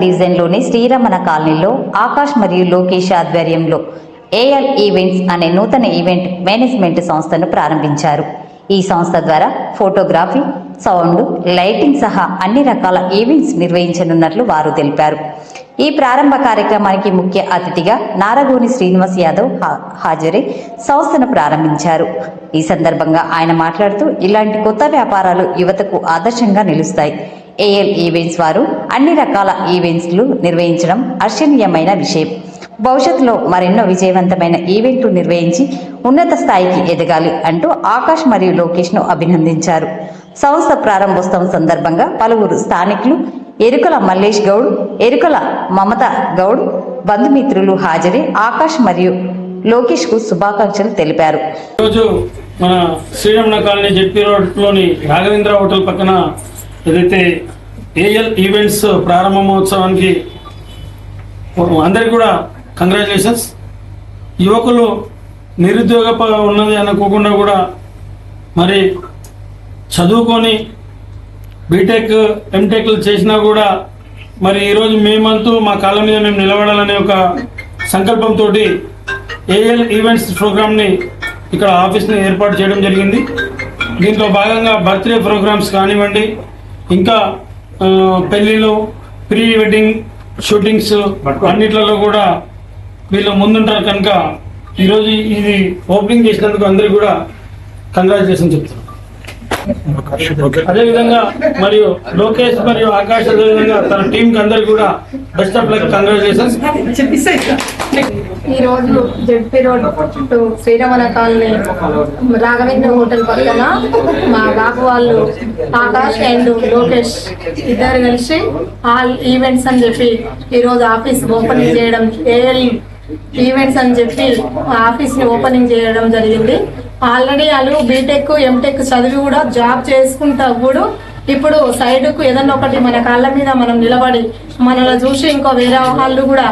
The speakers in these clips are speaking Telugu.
డివిజన్లోని శ్రీరమణ కాలనీలో ఆకాష్ మరియు లోకేష్ ఆధ్వర్యంలో ఏఎల్ ఈవెంట్స్ అనే నూతన ఈవెంట్ మేనేజ్మెంట్ సంస్థను ప్రారంభించారు. ఈ సంస్థ ద్వారా ఫోటోగ్రఫీ సౌండ్ లైటింగ్ సహా అన్ని రకాల ఈవెంట్స్ నిర్వహించనున్నట్లు వారు తెలిపారు. ఈ ప్రారంభ కార్యక్రమానికి ముఖ్య అతిథిగా నారగోని శ్రీనివాస్ యాదవ్ హాజరై సంస్థను ప్రారంభించారు. ఈ సందర్భంగా ఆయన మాట్లాడుతూ ఇలాంటి కొత్త వ్యాపారాలు యువతకు ఆదర్శంగా నిలుస్తాయి. ఏఎల్ ఈవెంట్స్ వారు అన్ని రకాల ఈవెంట్స్లు నిర్వహించడం అర్శనీయమైన విషయం. భవిష్యత్తులో మరెన్నో విజయవంతమైన ఈవెంట్లు నిర్వహించి ఉన్నత స్థాయికి ఎదగాలి అంటూ ఆకాష్ మరియు లోకేష్ను అభినందించారు. సంస్థ ప్రారంభోత్సవం సందర్భంగా పలువురు స్థానికులు ఎరుకల మల్లేష్ గౌడ్ ఎరుకల మమత గౌడ్ బంధుమిత్రులు హాజరై ఆకాష్ మరియు లోకేష్కు శుభాకాంక్షలు తెలిపారు. ఈరోజు మన శ్రీరమణ కాలనీ జెడ్పీ రోడ్లోని రాఘవేంద్ర హోటల్ పక్కన ఏదైతే ఏఎల్ ఈవెంట్స్ ప్రారంభ మహోత్సవానికి అందరికి కూడా కంగ్రాచులేషన్స్. యువకులు నిరుద్యోగ ప- ఉన్నది అనుకోకుండా కూడా మరి చదువుకొని బీటెక్ ఎంటెక్లు చేసినా కూడా మరి ఈరోజు మేమంతూ మా కాళ్ళ మీద మేము నిలబడాలనే ఒక సంకల్పంతో ఏఎల్ ఈవెంట్స్ ప్రోగ్రామ్ని ఇక్కడ ఆఫీస్ని ఏర్పాటు చేయడం జరిగింది. దీంట్లో భాగంగా బర్త్డే ప్రోగ్రామ్స్ కానివ్వండి ఇంకా పెళ్ళిళ్ళు ప్రీ వెడ్డింగ్ షూటింగ్స్ అన్నిట్లలో కూడా వీళ్ళు ముందుంటారు కనుక ఈరోజు ఇది ఓపెనింగ్ చేసినందుకు అందరికీ కూడా కంగ్రాచులేషన్ చెప్తున్నాను అదేవిధంగా మరియు లోకేష్ మరియు ఆకాష్ అదేవిధంగా తన టీం కి అందరికి కూడా బెస్ట్ ఆఫ్ లక్ కంగ్రాచులేషన్స్ ఈ రోజు ZP road to Sriramana colony Raghavendra hotel పక్కన మా బాబు వాళ్ళు ఆకాష్ అండ్ లోకేష్ ఇద్దరు కలిసి ఆల్ ఈవెంట్స్ అని చెప్పి ఈరోజు ఆఫీస్ ఓపెనింగ్ చేయడం ఏఎల్ ఈవెంట్స్ అని చెప్పి ఆఫీస్ని ఓపెనింగ్ చేయడం జరిగింది. ఆల్రెడీ వాళ్ళు బీటెక్ ఎంటెక్ చదివి కూడా జాబ్ చేసుకుంటా కూడా ఇప్పుడు సైడ్కు ఏదన్నా ఒకటి మన కాళ్ళ మీద మనం నిలబడి మనల్ని చూసి ఇంకో వేరే వాళ్ళు కూడా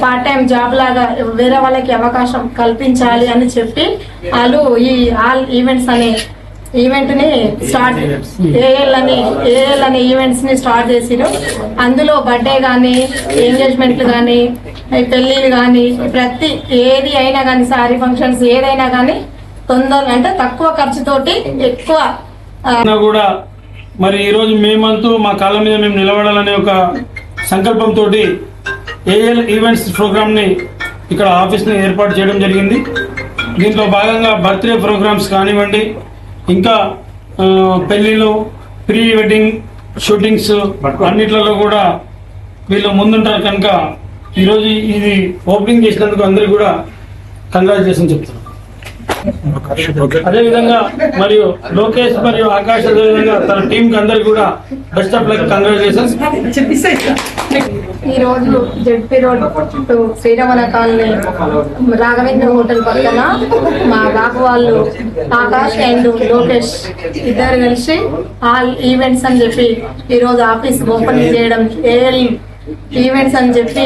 పార్ట్ టైం జాబ్ లాగా వేరే వాళ్ళకి అవకాశం కల్పించాలి అని చెప్పి వాళ్ళు ఈ ఆల్ ఈవెంట్స్ అనే ఈవెంట్ని స్టార్ట్ ఏఎల్ అని ఏఎల్ అనే ఈవెంట్స్ని స్టార్ట్ చేసిరు అందులో బర్త్డే కానీ ఎంగేజ్మెంట్లు కానీ పెళ్ళిళ్ళు కానీ ప్రతి ఏది అయినా కానీ సారీ ఫంక్షన్స్ ఏదైనా కానీ తొందర అంటే తక్కువ ఖర్చుతోటి ఎక్కువ కూడా మరి ఈరోజు మేమంతూ మా కాళ్ళ మీద మేము నిలబడాలనే ఒక సంకల్పంతో ఏఎల్ ఈవెంట్స్ ప్రోగ్రామ్ని ఇక్కడ ఆఫీస్ని ఏర్పాటు చేయడం జరిగింది. దీంట్లో భాగంగా బర్త్డే ప్రోగ్రామ్స్ కానివ్వండి ఇంకా పెళ్ళిళ్ళు ప్రీ వెడ్డింగ్ షూటింగ్స్ అన్నిట్లలో కూడా వీళ్ళు ముందుంటారు కనుక ఈరోజు ఇది ఓపెనింగ్ చేసినందుకు అందరికీ కూడా కంగ్రాచులేషన్ చెప్తున్నాను అదేవిధంగా మరియు లోకేష్ మరియు ఆకాష్ అదేవిధంగా తన టీం కి అందరికి కూడా బెస్ట్ ఆఫ్ లక్ కంగ్రాచులేషన్స్ ఈ రోజు ZP road to Sriramana colony Raghavendra hotel పక్కన మా బాబు వాళ్ళు ఆకాష్ అండ్ లోకేష్ ఇద్దరు కలిసి ఆల్ ఈవెంట్స్ అని చెప్పి ఈ రోజు ఆఫీస్ ఓపెనింగ్ చేయడం ఏఎల్ ఈవెంట్స్ అని చెప్పి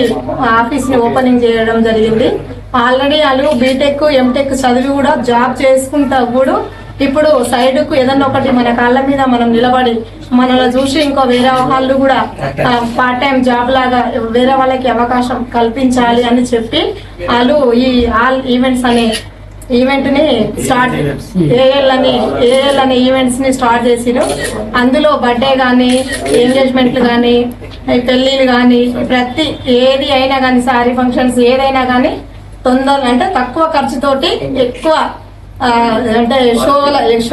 ఆఫీస్ని ఓపెనింగ్ చేయడం జరిగింది. ఆల్రెడీ వాళ్ళు బీటెక్ ఎంటెక్ చదివి కూడా జాబ్ చేసుకుంటా కూడా ఇప్పుడు సైడ్కు ఏదన్నా ఒకటి మన కాళ్ళ మీద మనం నిలబడి మనల్ని చూసి ఇంకో వేరే వాళ్ళు కూడా పార్ట్ టైం జాబ్ లాగా వేరే వాళ్ళకి అవకాశం కల్పించాలి అని చెప్పి వాళ్ళు ఈ ఆల్ ఈవెంట్స్ అనే ఈవెంట్ని స్టార్ట్ ఏఎల్ అని ఏఎల్ అనే ఈవెంట్స్ని స్టార్ట్ చేసిరు. అందులో బర్త్డే కానీ ఎంగేజ్మెంట్లు కానీ పెళ్ళిళ్ళు కానీ ప్రతి ఏది అయినా కానీ సారీ ఫంక్షన్స్ ఏదైనా కానీ తొందర అంటే తక్కువ ఖర్చుతోటి ఎక్కువ అంటే షోల